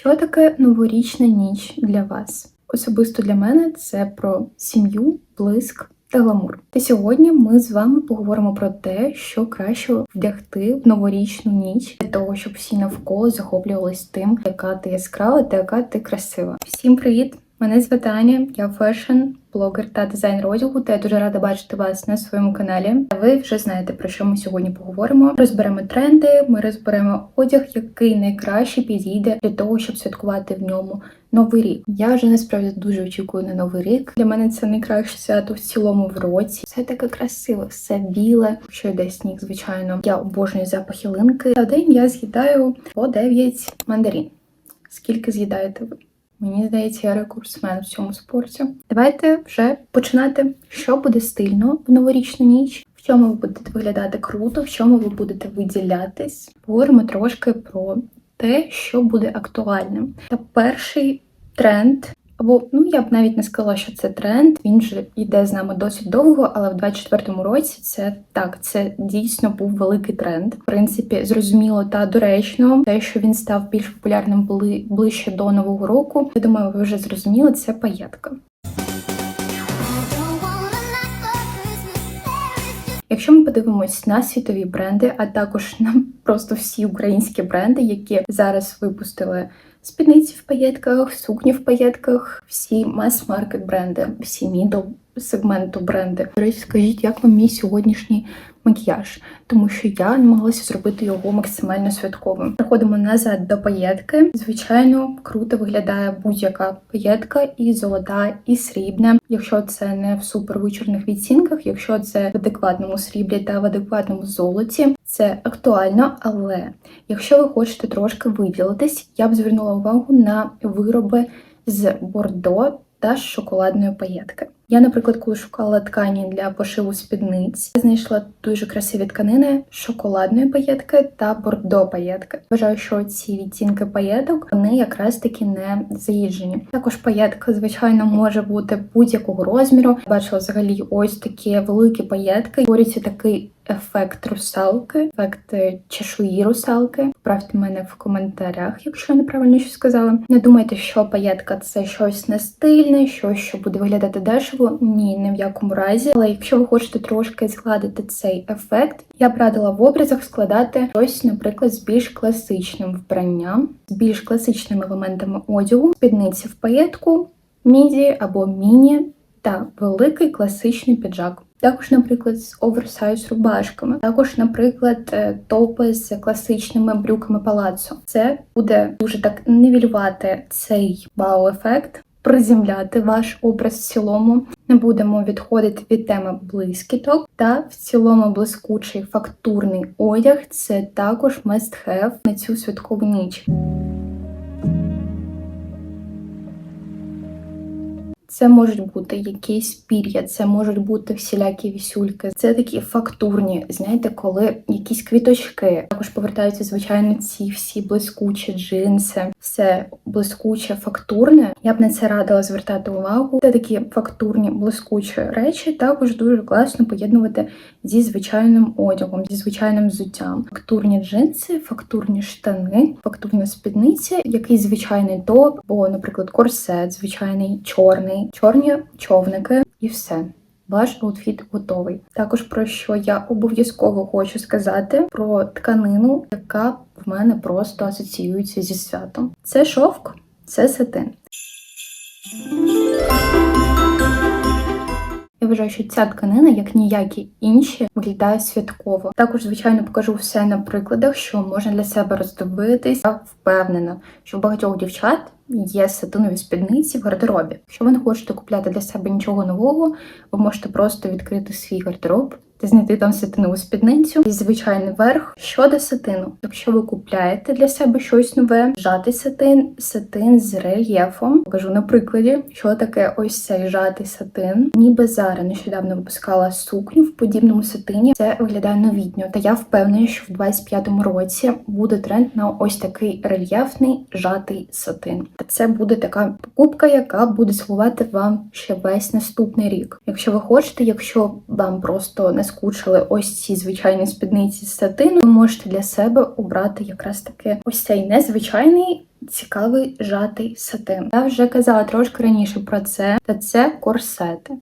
Що таке новорічна ніч для вас? Особисто для мене це про сім'ю, блиск та гламур. Та сьогодні ми з вами поговоримо про те, що краще вдягти в новорічну ніч для того, щоб всі навколо захоплювались тим, яка ти яскрава та яка ти красива. Всім привіт! Мене звати Аня, я фешн, блогер та дизайнер одягу, та я дуже рада бачити вас на своєму каналі. Ви вже знаєте про що ми сьогодні поговоримо. Розберемо тренди, ми розберемо одяг, який найкраще підійде для того, щоб святкувати в ньому новий рік. Я вже насправді дуже очікую на новий рік. Для мене це найкраще свято в цілому в році. Все таке красиве, все біле. Якщо йде сніг, звичайно, я обожнюю запах ялинки. За день я з'їдаю по 9 мандарин. Скільки з'їдаєте ви? Мені здається, я рекордсмен в цьому спорті. Давайте вже починати. Що буде стильно в новорічну ніч? В чому ви будете виглядати круто, в чому ви будете виділятись? Поговоримо трошки про те, що буде актуальним. Та перший тренд. Або ну я б навіть не сказала, що це тренд. Він вже йде з нами досить довго, але в 24-му році це так, це дійсно був великий тренд. В принципі, зрозуміло та доречно, те, що він став більш популярним бли ближче до нового року. Я думаю, ви вже зрозуміли, це паєтка. Якщо ми подивимось на світові бренди, а також на просто всі українські бренди, які зараз випустили спідниці в паєтках, сукні в паєтках, всі мас-маркет бренди, всі мідо сегменту бренди. До речі, скажіть, як вам мій сьогоднішній макіяж, тому що я намагалася зробити його максимально святковим. Приходимо назад до паєтки. Звичайно, круто виглядає будь-яка паєтка, і золота, і срібна. Якщо це не в супервичорних відцінках, якщо це в адекватному сріблі та в адекватному золоті, це актуально. Але якщо ви хочете трошки виділитись, я б звернула увагу на вироби з бордо та шоколадної паєтки. Я, наприклад, коли шукала ткані для пошиву спідниць, знайшла дуже красиві тканини шоколадної паєтки та бордо паєтки. Вважаю, що ці відтінки паєток вони якраз таки не заїжджені. Також паєтка, звичайно, може бути будь-якого розміру. Бачила взагалі ось такі великі паєтки. Творюється такий ефект русалки, ефект е, чешуї русалки. Правте мене в коментарях, якщо я неправильно щось сказала. Не думайте, що паєтка це щось не стильне, щось що буде виглядати дешево. Ні, не в якому разі. Але якщо ви хочете трошки згладити цей ефект, я б радила в образах складати щось, наприклад, з більш класичним вбранням, з більш класичними елементами одягу, спідниці в паєтку, міді або міні та великий класичний піджак. Також, наприклад, з оверсайз рубашками, також, наприклад, е, топи з класичними брюками палацу. Це буде дуже так нивелювати цей вау-ефект, приземляти ваш образ в цілому. Не будемо відходити від теми блискіток, та в цілому блискучий фактурний одяг це також must have на цю святкову ніч. Це можуть бути якісь пір'я, це можуть бути всілякі вісюльки. Це такі фактурні, знаєте, коли якісь квіточки. Також повертаються, звичайно, ці всі блискучі джинси, все блискуче, фактурне. Я б на це радила звертати увагу. Це такі фактурні, блискучі речі. Також дуже класно поєднувати зі звичайним одягом, зі звичайним взуттям. Фактурні джинси, фактурні штани, фактурна спідниця, якийсь звичайний топ, або, наприклад, корсет, звичайний чорний чорні човники і все. Ваш аутфіт готовий. Також про що я обов'язково хочу сказати про тканину, яка в мене просто асоціюється зі святом. Це шовк, це сатин. Я вважаю, що ця тканина, як ніякі інші, виглядає святково. Також, звичайно, покажу все на прикладах, що можна для себе роздивитись. Я впевнена, що у багатьох дівчат є сатинові спідниці в гардеробі. Якщо ви не хочете купляти для себе нічого нового, ви можете просто відкрити свій гардероб знайти там сатинову спідницю і звичайний верх щодо сатину. Якщо ви купляєте для себе щось нове, жатий сатин, сатин з рельєфом. Покажу на прикладі, що таке ось цей жатий сатин. Ніби зараз нещодавно випускала сукню в подібному сатині. Це виглядає новітньо. Та я впевнена, що в 25-му році буде тренд на ось такий рельєфний жатий сатин. Це буде така покупка, яка буде слугувати вам ще весь наступний рік. Якщо ви хочете, якщо вам просто не наскучили ось ці звичайні спідниці з сатину, ви можете для себе обрати якраз таки ось цей незвичайний. Цікавий жатий сатин. Я вже казала трошки раніше про це, та це корсети.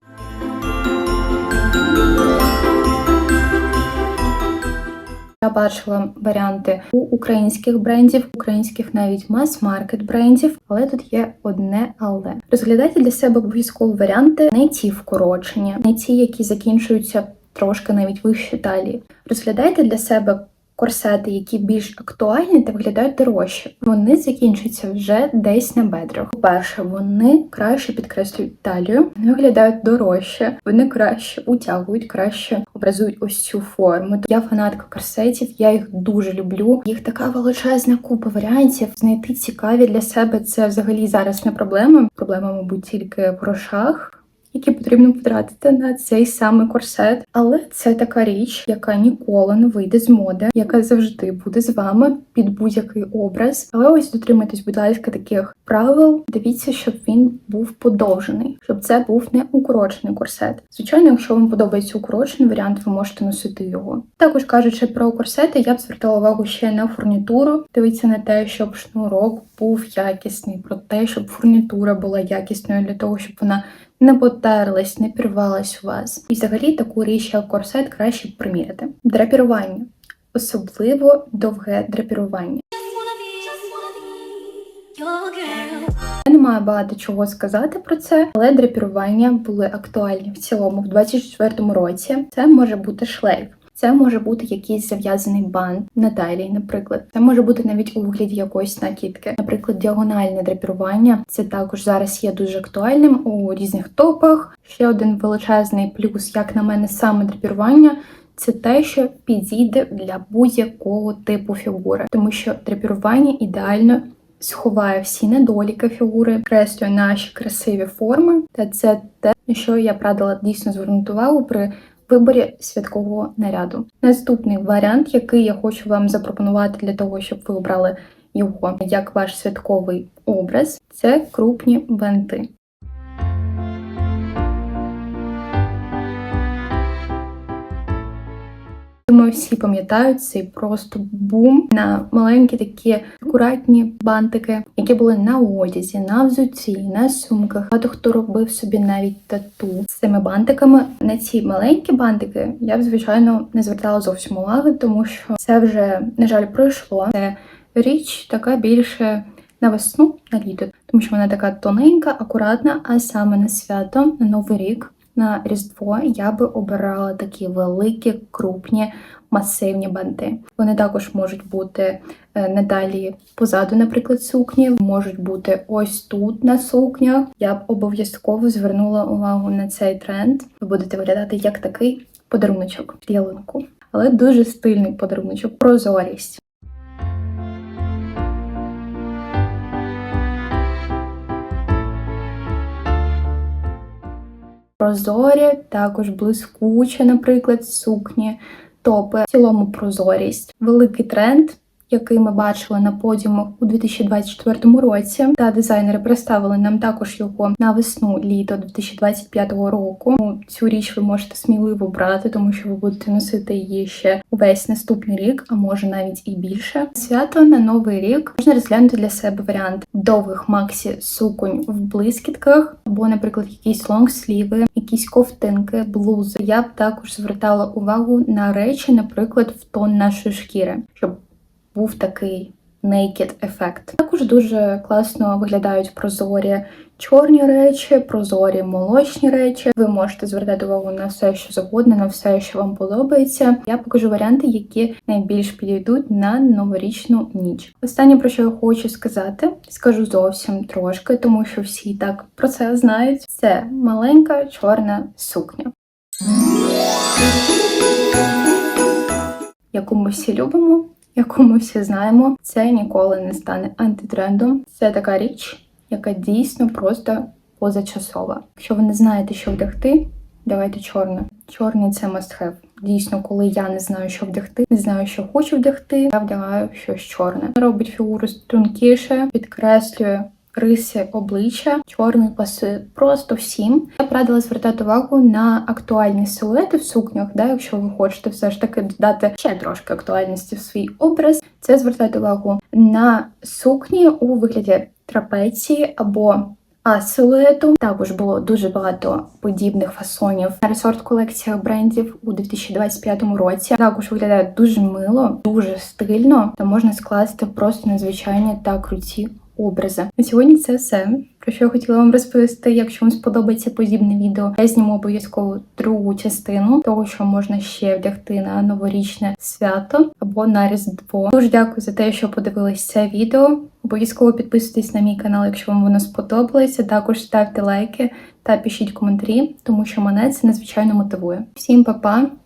Я бачила варіанти у українських брендів, українських навіть мас-маркет брендів, але тут є одне але. Розглядайте для себе обов'язково варіанти не ті вкорочені, не ті, які закінчуються трошки навіть вище талії. Розглядайте для себе корсети, які більш актуальні та виглядають дорожче. Вони закінчуються вже десь на бедрах. По-перше, вони краще підкреслюють талію, вони виглядають дорожче, вони краще утягують, краще образують ось цю форму. Я фанатка корсетів, я їх дуже люблю. Їх така величезна купа варіантів. Знайти цікаві для себе це взагалі зараз не проблема. Проблема, мабуть, тільки в грошах які потрібно потратити на цей самий корсет. Але це така річ, яка ніколи не вийде з моди, яка завжди буде з вами під будь-який образ. Але ось дотримуйтесь, будь ласка, таких правил. Дивіться, щоб він був подовжений, щоб це був не укорочений корсет. Звичайно, якщо вам подобається укорочений варіант, ви можете носити його. Також кажучи про корсети, я б звертала увагу ще на фурнітуру. Дивіться на те, щоб шнурок був якісний, про те, щоб фурнітура була якісною для того, щоб вона не потерлась, не пірвалась у вас. І взагалі таку річ, як корсет, краще приміряти. Драпірування. Особливо довге драпірування. Я не маю багато чого сказати про це, але драпірування були актуальні в цілому в 24-му році. Це може бути шлейф. Це може бути якийсь зав'язаний бант на талії, наприклад. Це може бути навіть у вигляді якоїсь накидки. Наприклад, діагональне драпірування. Це також зараз є дуже актуальним у різних топах. Ще один величезний плюс, як на мене, саме драпірування. Це те, що підійде для будь-якого типу фігури, тому що драпірування ідеально сховає всі недоліки фігури, креслює наші красиві форми. Та це те, на що я радила дійсно звернути увагу при виборі святкового наряду. Наступний варіант, який я хочу вам запропонувати для того, щоб ви обрали його як ваш святковий образ, це крупні бенти. Думаю, всі пам'ятають цей просто бум на маленькі такі акуратні бантики, які були на одязі, на взуті, на сумках. Багато хто робив собі навіть тату з цими бантиками. На ці маленькі бантики я б звичайно не звертала зовсім уваги, тому що це вже на жаль пройшло. Це річ така більше. На весну, на літо, тому що вона така тоненька, акуратна, а саме на свято, на новий рік на Різдво я би обирала такі великі, крупні, масивні банти. Вони також можуть бути е, надалі позаду, наприклад, сукні, можуть бути ось тут на сукнях. Я б обов'язково звернула увагу на цей тренд. Ви будете виглядати як такий подаруночок ялинку. Але дуже стильний подаруночок, прозорість. прозорі, також блискуче, наприклад, сукні, топи, в цілому прозорість, великий тренд який ми бачили на подіумах у 2024 році. Та дизайнери представили нам також його на весну літо 2025 року. Ну, цю річ ви можете сміливо брати, тому що ви будете носити її ще увесь наступний рік, а може навіть і більше. Свято на новий рік можна розглянути для себе варіант довгих максі суконь в блискітках, або, наприклад, якісь лонгсліви, якісь ковтинки, блузи. Я б також звертала увагу на речі, наприклад, в тон нашої шкіри, щоб був такий naked ефект. Також дуже класно виглядають прозорі чорні речі, прозорі молочні речі. Ви можете звертати увагу на все, що завгодно, на все, що вам подобається. Я покажу варіанти, які найбільш підійдуть на новорічну ніч. Останнє про що я хочу сказати, скажу зовсім трошки, тому що всі так про це знають. Це маленька чорна сукня. Яку ми всі любимо, яку ми всі знаємо, це ніколи не стане антитрендом. Це така річ, яка дійсно просто позачасова. Якщо ви не знаєте, що вдягти, давайте чорне. Чорний це must have. Дійсно, коли я не знаю, що вдягти, не знаю, що хочу вдягти, я вдягаю щось чорне. Робить фігуру стрункіше, підкреслює риси обличчя, чорний паси просто всім. Я б звертати увагу на актуальні силуети в сукнях, да, якщо ви хочете все ж таки додати ще трошки актуальності в свій образ. Це звертати увагу на сукні у вигляді трапеції або а силуету також було дуже багато подібних фасонів на ресорт колекціях брендів у 2025 році. Також виглядає дуже мило, дуже стильно та можна скласти просто надзвичайні та круті образи. На сьогодні це все. Про що я хотіла вам розповісти. Якщо вам сподобається подібне відео, я зніму обов'язково другу частину того, що можна ще вдягти на новорічне свято або на різдво. Дуже дякую за те, що подивились це відео. Обов'язково підписуйтесь на мій канал, якщо вам воно сподобалося. Також ставте лайки та пишіть коментарі, тому що мене це надзвичайно мотивує. Всім па-па!